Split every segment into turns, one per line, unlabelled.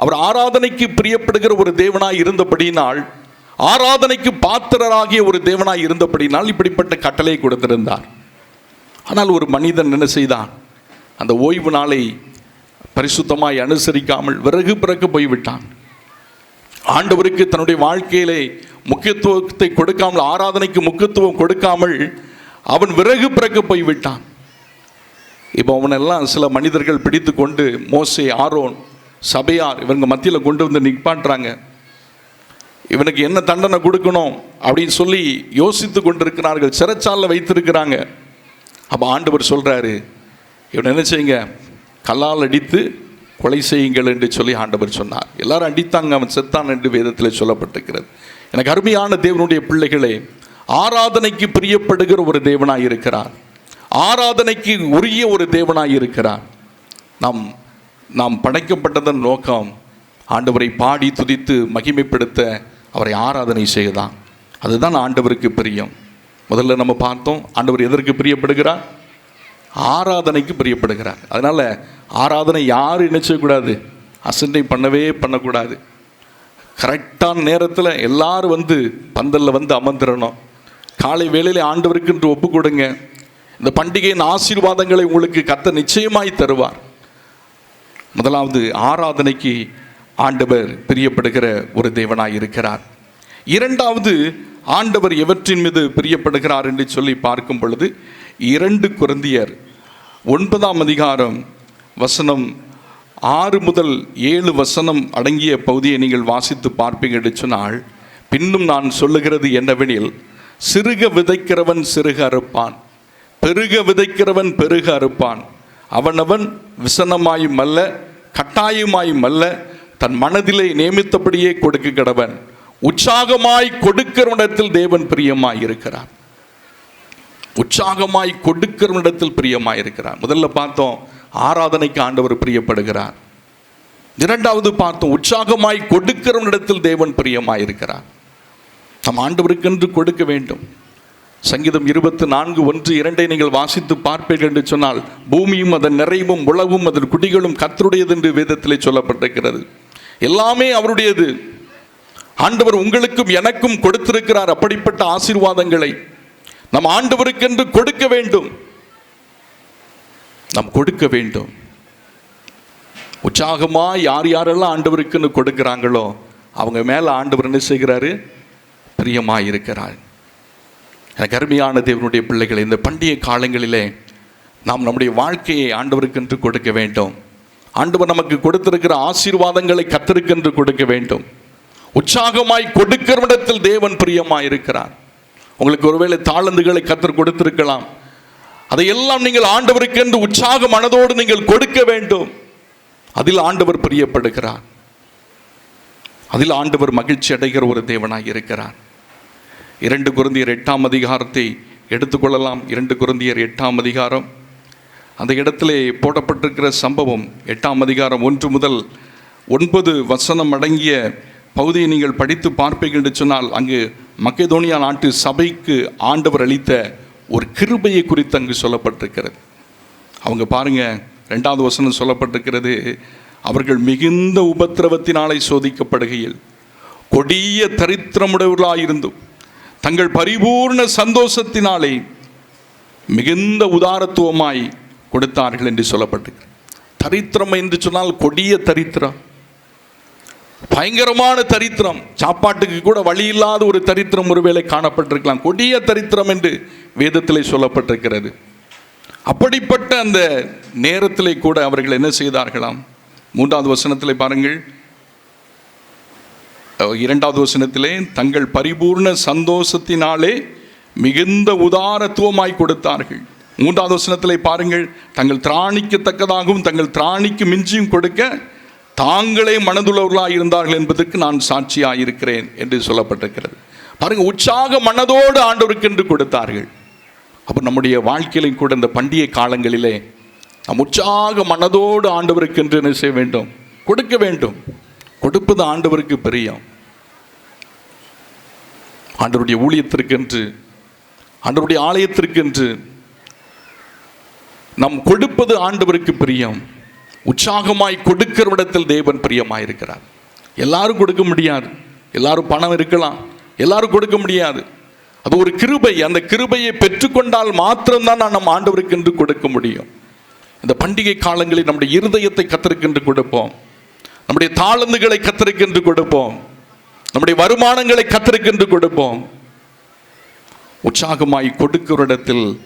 அவர் ஆராதனைக்கு பிரியப்படுகிற ஒரு தேவனாய் இருந்தபடியினால் ஆராதனைக்கு பாத்திரராகிய ஒரு தேவனாய் இருந்தபடினால் இப்படிப்பட்ட கட்டளை கொடுத்திருந்தார். ஆனால் ஒரு மனிதன் என்ன செய்தான்? அந்த ஓய்வு நாளை பரிசுத்தமாய் அனுசரிக்காமல் விறகு பிறக்க போய்விட்டான். ஆண்டவருக்கு தன்னுடைய வாழ்க்கையிலே முக்கியத்துவத்தை கொடுக்காமல் ஆராதனைக்கு முக்கியத்துவம் கொடுக்காமல் அவன் விறகு பிறக்க போய்விட்டான். இப்போ அவனெல்லாம் சில மனிதர்கள் பிடித்து கொண்டு மோசே ஆரோன் சபையார் இவங்க மத்தியில் கொண்டு வந்து நிற்பாட்டுறாங்க இவனுக்கு என்ன தண்டனை கொடுக்கணும் அப்படின்னு சொல்லி யோசித்து கொண்டிருக்கிறார்கள். சிறைச்சாலில் வைத்திருக்கிறாங்க. அப்போ ஆண்டவர் சொல்கிறாரு இவனை என்ன செய்யுங்க? கல்லால் அடித்து கொலை செய்யுங்கள் என்று சொல்லி ஆண்டவர் சொன்னார். எல்லாரும் அடித்தாங்க அவன் செத்தான் என்று வேதத்தில் சொல்லப்பட்டிருக்கிறது. எனக்கு அருமையான தேவனுடைய பிள்ளைகளே ஆராதனைக்கு பிரியப்படுகிற ஒரு தேவனாக இருக்கிறார். ஆராதனைக்கு உரிய ஒரு தேவனாக இருக்கிறார். நாம் நாம் படைக்கப்பட்டதன் நோக்கம் ஆண்டவரை பாடி துதித்து மகிமைப்படுத்த அவரை ஆராதனை செய்யதான் அதுதான் ஆண்டவருக்கு பிரியம். முதல்ல நம்ம பார்த்தோம் ஆண்டவர் எதற்கு பிரியப்படுகிறார்? ஆராதனைக்கு பிரியப்படுகிறார். அதனால் ஆராதனை யாரும் நினைச்சக்கூடாது? அசண்டை பண்ணவே பண்ணக்கூடாது. கரெக்டான நேரத்தில் எல்லாரும் வந்து பந்தலில் வந்து அமர்ந்துடணும் காலை வேளையில் ஆண்டவருக்கு என்று ஒப்பு கொடுங்க. இந்த பண்டிகையின் ஆசீர்வாதங்களை உங்களுக்கு கத்த நிச்சயமாய் தருவார். முதலாவது ஆராதனைக்கு ஆண்டவர் பிரியப்படுகிற ஒரு தேவனாய் இருக்கிறார். இரண்டாவது ஆண்டவர் எவற்றின் மீது பிரியப்படுகிறார் என்று சொல்லி பார்க்கும் பொழுது இரண்டு குருந்தியர் ஒன்பதாம் அதிகாரம் வசனம் ஆறு முதல் ஏழு வசனம் அடங்கிய பகுதியை நீங்கள் வாசித்து பார்ப்பீங்க என்று சொன்னால் பின்னும் நான் சொல்லுகிறது என்னவெனில் சிறுக விதைக்கிறவன் சிறுக அறுப்பான் பெருக விதைக்கிறவன் பெருக அறுப்பான் அவனவன் விசனமாயும் அல்ல கட்டாயமாயும் அல்ல தன் மனதிலே நியமித்தபடியே கொடுக்க கடவன். உற்சாகமாய் கொடுக்கிறவனிடத்தில் தேவன் பிரியமாய் இருக்கிறார் உற்சாகமாய் கொடுக்கிறவனிடத்தில் பிரியமாய் இருக்கிறார் முதல்ல பார்த்தோம் ஆராதனைக்கு ஆண்டவர் பிரியப்படுகிறார். இரண்டாவது பார்த்தோம் உற்சாகமாய் கொடுக்கிறவனிடத்தில் தேவன் பிரியமாய் இருக்கிறார் நம் ஆண்டவருக்கென்று கொடுக்க வேண்டும். சங்கீதம் இருபத்தி நான்கு ஒன்று இரண்டை நீங்கள் வாசித்து பார்ப்பீர்கள் என்று சொன்னால் பூமியும் அதன் நிறைவும் உழவும் அதன் குடிகளும் கத்தருடையது என்று வேதத்தில் சொல்லப்பட்டிருக்கிறது. எல்லாமே அவருடையது. ஆண்டவர் உங்களுக்கும் எனக்கும் கொடுத்திருக்கிறார் அப்படிப்பட்ட ஆசீர்வாதங்களை. நம் ஆண்டவருக்கென்று கொடுக்க வேண்டும். நாம் கொடுக்க வேண்டும். உற்சாகமா யார் யாரெல்லாம் ஆண்டவருக்குன்னு கொடுக்கிறாங்களோ அவங்க மேல ஆண்டவர் என்ன செய்கிறாரு? பிரியமாய் இருக்கிறார். எனக்கு அருமையான தேவனுடைய பிள்ளைகளை இந்த பண்டிகை காலங்களிலே நாம் நம்முடைய வாழ்க்கையை ஆண்டவருக்கென்று கொடுக்க வேண்டும். ஆண்டவர் நமக்கு கொடுத்திருக்கிற ஆசீர்வாதங்களை கத்திருக்கென்று கொடுக்க வேண்டும். உற்சாகமாய் கொடுக்கிறவிடத்தில் தேவன் பிரியமாய் இருக்கிறார் உங்களுக்கு ஒருவேளை தாளந்துகளை கத்தர் கொடுத்திருக்கலாம். அதையெல்லாம் நீங்கள் ஆண்டவருக்கென்று உற்சாக மனதோடு நீங்கள் கொடுக்க வேண்டும். அதில் ஆண்டவர் பிரியப்படுகிறார். அதில் ஆண்டவர் மகிழ்ச்சி அடைகிற ஒரு தேவனாய் இருக்கிறார் இரண்டு குருந்தியர் எட்டாம் அதிகாரத்தை எடுத்துக்கொள்ளலாம். இரண்டு குருந்தியர் எட்டாம் அதிகாரம். அந்த இடத்திலே போடப்பட்டிருக்கிற சம்பவம் எட்டாம் அதிகாரம் ஒன்று முதல் ஒன்பது வசனம் அடங்கிய பகுதியை நீங்கள் படித்து பார்ப்பீர்கள் என்று சொன்னால் அங்கு மக்கேதோனியா நாட்டு சபைக்கு ஆண்டவர் அளித்த ஒரு கிருபையை குறித்து அங்கு சொல்லப்பட்டிருக்கிறது. அவங்க பாருங்க ரெண்டாவது வசனம் சொல்லப்பட்டிருக்கிறது அவர்கள் மிகுந்த உபத்திரவத்தினாலே சோதிக்கப்படுகையில் கொடிய தரித்திரமுடையவர்களாயிருந்தும் தங்கள் பரிபூர்ண சந்தோஷத்தினாலே மிகுந்த உதாரத்துவமாய் கொடுத்தார்கள் என்று சொல்லப்பட்டிருக்கிறது தரித்திரம் என்று சொன்னால் கொடிய தரித்திரம். பயங்கரமான தரித்திரம். சாப்பாட்டுக்கு கூட வழி இல்லாத ஒரு தரித்திரம் ஒருவேளை காணப்பட்டிருக்கலாம். கொடிய தரித்திரம் என்று வேதத்திலே சொல்லப்பட்டிருக்கிறது. அப்படிப்பட்ட அந்த நேரத்திலே கூட அவர்கள் என்ன செய்தார்களாம்? மூன்றாவது வசனத்திலே பாருங்கள். இரண்டாவது வசனத்திலே தங்கள் பரிபூர்ண சந்தோஷத்தினாலே மிகுந்த உதாரத்துவமாய் கொடுத்தார்கள். மூன்றாவது வசனத்திலே பாருங்கள் தங்கள் திராணிக்கத்தக்கதாகவும் தங்கள் திராணிக்கு மிஞ்சியும் கொடுக்க தாங்களே மனதுள்ளவர்களாக இருந்தார்கள் என்பதற்கு நான் சாட்சியாக இருக்கிறேன் என்று சொல்லப்பட்டிருக்கிறது. பாருங்க உற்சாக மனதோடு ஆண்டவருக்கு என்று கொடுத்தார்கள். அப்போ நம்முடைய வாழ்க்கையிலும் கூட இந்த பண்டிகை காலங்களிலே நாம் உற்சாக மனதோடு ஆண்டவருக்கு என்று என்ன செய்ய வேண்டும் கொடுக்க வேண்டும். கொடுப்பது ஆண்டவருக்கு பிரியம். ஆண்டவருடைய ஊழியத்திற்கென்று ஆண்டவருடைய ஆலயத்திற்கென்று நம் கொடுப்பது ஆண்டவருக்கு பிரியம். உற்சாகமாய் கொடுக்கிற இடத்தில் தேவன் பிரியமாயிருக்கிறார். எல்லாரும் கொடுக்க முடியாது. எல்லாரும் பணம் இருக்கலாம். எல்லாரும் கொடுக்க முடியாது. அது ஒரு கிருபை. அந்த கிருபையை பெற்றுக்கொண்டால் மாத்திரம்தான் நான் நம் ஆண்டவருக்கு என்று கொடுக்க முடியும். இந்த பண்டிகை காலங்களில் நம்முடைய இருதயத்தை கத்திருக்கென்று கொடுப்போம். நம்முடைய தாளந்துகளை கத்தருக்கென்று கொடுப்போம். நம்முடைய வருமானங்களை கத்தருக்கென்று கொடுப்போம். உற்சாகமாய் கொடுக்கிற இடத்தில்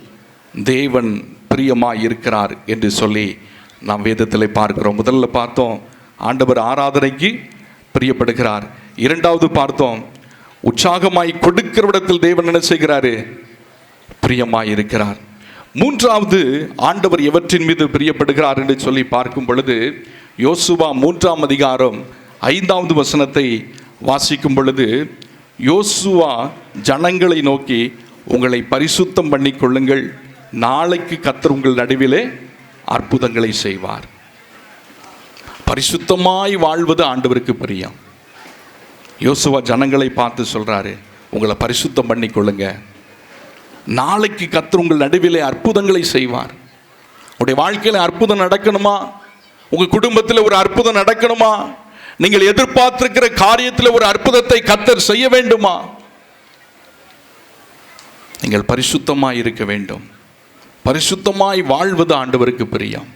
தேவன் பிரியமாய் இருக்கிறார் என்று சொல்லி நாம் வேதத்தில் பார்க்கிறோம். முதல்ல பார்த்தோம் ஆண்டவர் ஆராதனைக்கு பிரியப்படுகிறார். இரண்டாவது பார்த்தோம் உற்சாகமாய் கொடுக்கிற இடத்தில் தேவன் என்ன செய்கிறாரு? பிரியமாய் இருக்கிறார். மூன்றாவது ஆண்டவர் எவற்றின் மீது பிரியப்படுகிறார் என்று சொல்லி பார்க்கும் பொழுது யோசுவா மூன்றாம் அதிகாரம் ஐந்தாவது வசனத்தை வாசிக்கும் பொழுது யோசுவா ஜனங்களை நோக்கி உங்களை பரிசுத்தம் பண்ணி கொள்ளுங்கள். நாளைக்கு கத்தர் உங்கள் நடுவிலே அற்புதங்களை செய்வார். பரிசுத்தமாய் வாழ்வது ஆண்டவருக்கு பிரியம். யோசுவா ஜனங்களை பார்த்து சொல்கிறாரு உங்களை பரிசுத்தம் பண்ணி கொள்ளுங்க. நாளைக்கு கத்தர் உங்கள் நடுவிலே அற்புதங்களை செய்வார். உடைய வாழ்க்கையில் அற்புதம் நடக்கணுமா? உங்க குடும்பத்தில் ஒரு அற்புதம் நடக்கணுமா? நீங்கள் எதிர்பார்த்திருக்கிற காரியத்தில் ஒரு அற்புதத்தை கத்தர் செய்ய வேண்டுமா? நீங்கள் பரிசுத்தமாய் இருக்க வேண்டும். பரிசுத்தமாய் வாழ்வது ஆண்டவருக்கு பிரியம்.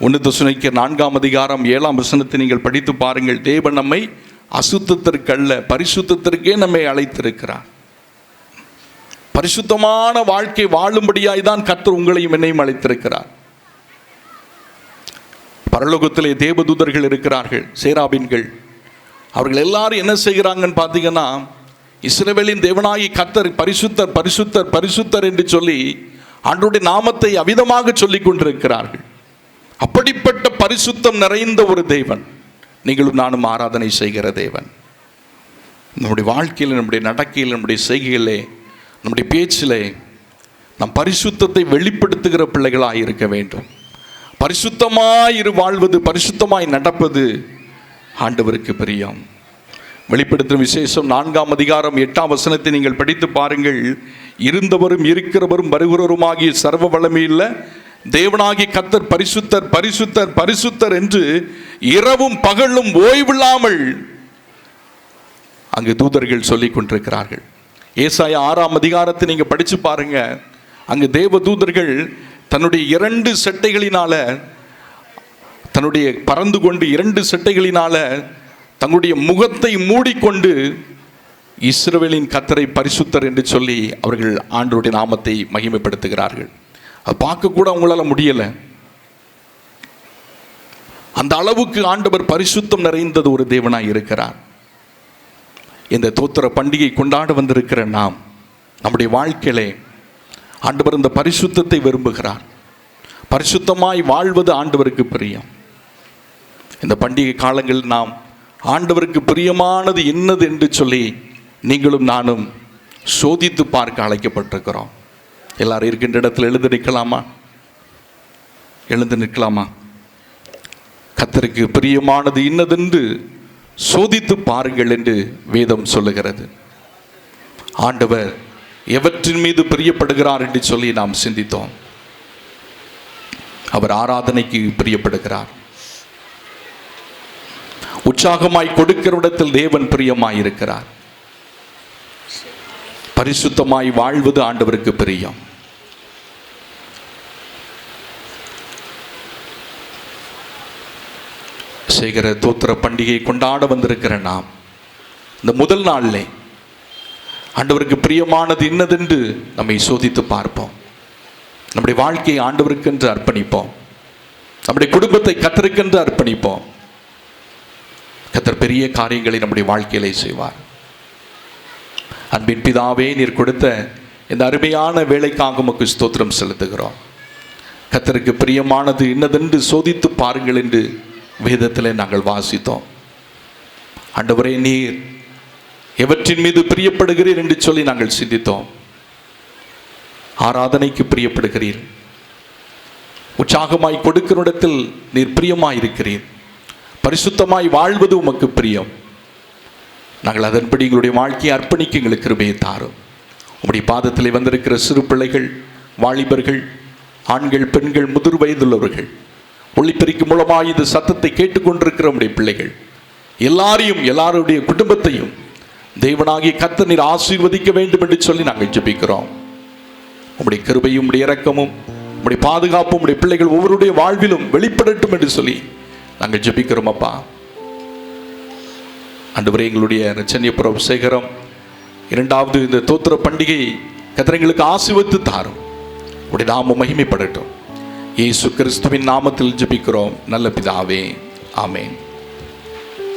ஒன்று தசுனைக்கு நான்காம் அதிகாரம் ஏழாம் வசனத்தை நீங்கள் படித்து பாருங்கள். தேவன் நம்மை அசுத்தத்திற்கல்ல பரிசுத்தத்திற்கே நம்மை அழைத்திருக்கிறார். பரிசுத்தமான வாழ்க்கை வாழும்படியாய் தான் கத்தர் உங்களையும் என்னையும் அழைத்திருக்கிறார். பரலோகத்திலே தேவதூதர்கள் இருக்கிறார்கள் சேராபின்கள். அவர்கள் எல்லாரும் என்ன செய்கிறாங்கன்னு பார்த்தீங்கன்னா இஸ்ரவேலின் தேவனாகி கத்தர் பரிசுத்தர் பரிசுத்தர் பரிசுத்தர் என்று சொல்லி அன்றுடைய நாமத்தை அவிதமாக சொல்லிக் கொண்டிருக்கிறார்கள். அப்படிப்பட்ட பரிசுத்தம் நிறைந்த ஒரு தேவன். நீங்களும் நானும் ஆராதனை செய்கிற தேவன். நம்முடைய வாழ்க்கையில் நம்முடைய நடக்கையில் நம்முடைய செய்கையிலே நம்முடைய பேச்சிலே நம் பரிசுத்தத்தை வெளிப்படுத்துகிற பிள்ளைகளாக இருக்க வேண்டும். பரிசுத்தமாய் இரு வாழ்வது பரிசுத்தமாய் நடப்பது ஆண்டவருக்கு பிரியம். வெளிப்படுத்தும் விசேஷம் நான்காம் அதிகாரம் எட்டாம் வசனத்தை நீங்கள் படித்து பாருங்கள். இருந்தவரும் இருக்கிறவரும் வருகிறவருமாகிய சர்வ வளமையில் தேவனாகி கத்தர் பரிசுத்தர் பரிசுத்தர் பரிசுத்தர் என்று இரவும் பகலும் ஓய்வில்லாமல் அங்கு தூதர்கள் சொல்லிக் கொண்டிருக்கிறார்கள். ஏசாய ஆறாம் அதிகாரத்தை நீங்கள் படித்து பாருங்க. அங்கு தேவ தூதர்கள் தன்னுடைய இரண்டு செட்டைகளினால தன்னுடைய பறந்து கொண்டு இரண்டு செட்டைகளினால தங்களுடைய முகத்தை மூடிக்கொண்டு இஸ்ரவேலின் கத்தரை பரிசுத்தர் என்று சொல்லி அவர்கள் ஆண்டருடைய நாமத்தை மகிமைப்படுத்துகிறார்கள். அது பார்க்கக்கூட அவங்களால முடியலை. அந்த அளவுக்கு ஆண்டவர் பரிசுத்தம் நிறைந்தது ஒரு தேவனாய் இருக்கிறார். இந்த தோத்திர பண்டிகை கொண்டாட வந்திருக்கிற நாம் நம்முடைய வாழ்க்கையிலே ஆண்டவர் இந்த பரிசுத்தத்தை விரும்புகிறார். பரிசுத்தமாய் வாழ்வது ஆண்டவருக்கு பிரியம். இந்த பண்டிகை காலங்களில் நாம் ஆண்டவருக்கு பிரியமானது என்னது என்று சொல்லி நீங்களும் நானும் சோதித்து பார்க்க அழைக்கப்பட்டிருக்கிறோம். எல்லாரும் இருக்கின்ற இடத்துல எழுந்து நிற்கலாமா? எழுந்து நிற்கலாமா? கத்தருக்கு பிரியமானது இன்னதென்று சோதித்து பாருங்கள் என்று வேதம் சொல்லுகிறது. ஆண்டவர் எவற்றின் மீது பிரியப்படுகிறார் என்று சொல்லி நாம் சிந்தித்தோம். அவர் ஆராதனைக்கு பிரியப்படுகிறார். உற்சாகமாய் கொடுக்கிற இடத்தில் தேவன் பிரியமாய் இருக்கிறார் பரிசுத்தமாய் வாழ்வது ஆண்டவருக்கு பிரியம். சேகர தோத்திர பண்டிகை கொண்டாட வந்திருக்கிற நாம் இந்த முதல் நாளிலே ஆண்டவருக்கு பிரியமானது இன்னதென்று நம்மை சோதித்து பார்ப்போம். நம்முடைய வாழ்க்கையை ஆண்டவருக்கென்று அர்ப்பணிப்போம். நம்முடைய குடும்பத்தை கத்தருக்கென்று அர்ப்பணிப்போம். கத்தர் பெரிய காரியங்களை நம்முடைய வாழ்க்கையிலே செய்வார். அன்பின் பிதாவே நீர் கொடுத்த இந்த அருமையான வேலைக்காக உமக்கு ஸ்தோத்திரம் செலுத்துகிறோம். கத்தருக்கு பிரியமானது இன்னதென்று சோதித்து பாருங்கள் என்று வேதத்தில் நாங்கள் வாசித்தோம். அண்டவரே நீர் எவற்றின் மீது பிரியப்படுகிறீர் என்று சொல்லி நாங்கள் சிந்தித்தோம். ஆராதனைக்கு பிரியப்படுகிறீர். உற்சாகமாய் கொடுக்கிற இடத்தில் நீர் பிரியமாய் இருக்கிறீர் பரிசுத்தமாய் வாழ்வது உமக்கு பிரியம். நாங்கள் அதன்படி எங்களுடைய வாழ்க்கையை அர்ப்பணிக்க எங்களுக்கு கிருபையை தாரும். உங்களுடைய பாதத்தில் வந்திருக்கிற சிறு பிள்ளைகள் வாலிபர்கள் ஆண்கள் பெண்கள் முதிர் வயதுள்ளவர்கள் ஒளிப்பெருக்கி மூலமாக இந்த சத்தத்தை கேட்டுக்கொண்டிருக்கிற நம்முடைய பிள்ளைகள் எல்லாரையும் எல்லாருடைய குடும்பத்தையும் தேவனாகிய கத்த நீர் ஆசீர்வதிக்க வேண்டும் என்று சொல்லி நாங்கள் ஜெபிக்கிறோம். உங்களுடைய கிருபையும் உடைய இறக்கமும் உங்களுடைய பாதுகாப்பும் உடைய பிள்ளைகள் ஒவ்வொருடைய வாழ்விலும் வெளிப்படட்டும் என்று சொல்லி நாங்கள் ஜெபிக்கிறோம் அப்பா. அன்றுவரை எங்களுடைய நச்சன்யபுரம் சேகரம் இரண்டாவது இந்த தோத்திர பண்டிகை கத்திரங்களுக்கு ஆசிர்வத்து தாரும். உடைய நாமம் மகிமைப்படட்டும். இயேசு கிறிஸ்துவின் நாமத்தில் ஜெபிக்கிறோம். நல்ல பிதாவே ஆமேன்.